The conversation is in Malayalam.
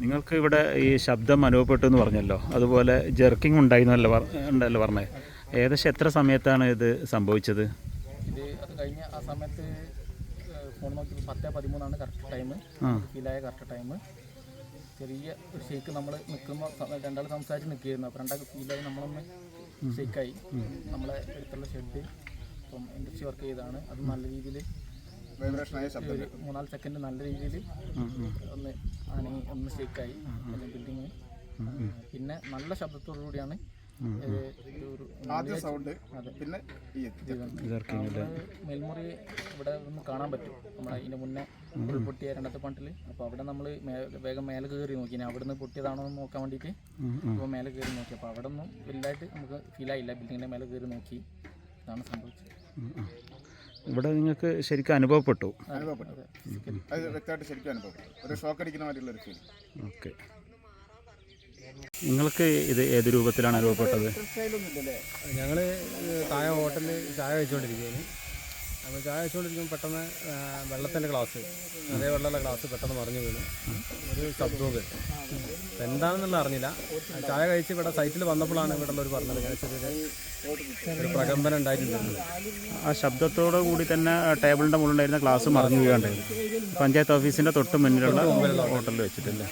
നിങ്ങൾക്ക് ഇവിടെ ഈ ശബ്ദം അനുഭവപ്പെട്ടു എന്ന് പറഞ്ഞല്ലോ. അതുപോലെ ജെർക്കിംഗ് ഉണ്ടായി എന്നല്ല ഉണ്ടല്ലോ പറഞ്ഞത് ഏകദേശം എത്ര സമയത്താണ് ഇത് സംഭവിച്ചത്? ഇത് കഴിഞ്ഞ ആ സമയത്ത് ഫോൺ നോക്കി പത്ത് പതിമൂന്നാണ് കറക്റ്റ് ടൈം ഫീലായ കറക്റ്റ് ടൈം ചെറിയ ഒരു ഷേക്ക് നമ്മൾ നിൽക്കുമ്പോൾ രണ്ടാൾ സംസാരിച്ച് നിൽക്കുകയായിരുന്നു. അപ്പോൾ രണ്ടാൾക്ക് ഫീലായി നമ്മളൊന്ന് ഷേക്കായി നമ്മളെ അടുത്തുള്ള ഷെഡ് ഇപ്പം ഇൻഡസ്ട്രി വർക്ക് ചെയ്താണ് അത് നല്ല രീതിയിൽ മൂന്നാൽ സെക്കൻഡ് നല്ല രീതിയിൽ ഒന്ന് അനങ്ങി ഒന്ന് ഷേക്കായി ബിൽഡിങ്. പിന്നെ നല്ല ശബ്ദത്തോടു കൂടിയാണ് ആദ്യ സൗണ്ട് പിന്നെ മേൽമുറി ഇവിടെ ഒന്ന് കാണാൻ പറ്റും. നമ്മളെ ഇതിന് മുന്നേ ഉൾപൊട്ടിയ രണ്ടത്തെ പണ്ടിൽ അപ്പോൾ അവിടെ നമ്മൾ വേഗം മേലെ കയറി നോക്കി. ഇനി അവിടെ നിന്ന് പൊട്ടിയതാണോ എന്ന് നോക്കാൻ വേണ്ടിയിട്ട്. അപ്പോൾ മേലെ കയറി നോക്കി. അപ്പോൾ അവിടെ ഒന്നും വലുതായിട്ട് നമുക്ക് ഫീൽ ആയില്ല. ബിൽഡിങ്ങിന്റെ മേലെ കയറി നോക്കി. ഇതാണ് സംഭവിച്ചത്. ഇവിടെ നിങ്ങൾക്ക് ശരിക്കും അനുഭവപ്പെട്ടു. അനുഭവപ്പെട്ടു. അതെ വ്യക്തമായിട്ട് ശരിക്കും അനുഭവപ്പെട്ടു. ഒരു ഷോക്ക് അടിക്കുന്ന മാതിരിയുള്ള ഒരു ഫീൽ ഓക്കെ. നിങ്ങൾക്ക് ഇത് ഏത് രൂപത്തിലാണ് അനുഭവപ്പെട്ടത്? ഞങ്ങൾ താഴെ ഹോട്ടലിൽ ചായ വെച്ചുകൊണ്ടിരിക്കുകയാണ് അപ്പോൾ ചായ വെച്ചുകൊണ്ടിരിക്കുമ്പോൾ പെട്ടെന്ന് വെള്ളത്തിന്റെ ഗ്ലാസ് അതേ വെള്ളമുള്ള ഗ്ലാസ് പെട്ടെന്ന് മറിഞ്ഞു വീണു. ഒരു ശബ്ദവും കേട്ടു എന്താണെന്നുള്ള അറിഞ്ഞില്ല. ചായ കഴിച്ച് ഇവിടെ സൈറ്റിൽ വന്നപ്പോഴാണ് ഇവിടെ ഒരു പറഞ്ഞത്. ഇങ്ങനെ ചെറിയൊരു ഒരു പ്രകമ്പനം ഉണ്ടായിട്ടുണ്ടായിരുന്നു ആ ശബ്ദത്തോടു കൂടി തന്നെ ടേബിളിന്റെ മുകളിലുണ്ടായിരുന്ന ക്ലാസ് മറിഞ്ഞു വീഴാണ്ടായിരുന്നു പഞ്ചായത്ത് ഓഫീസിന്റെ തൊട്ട് മുന്നിലുള്ള ഹോട്ടലിൽ വെച്ചിട്ടല്ലേ.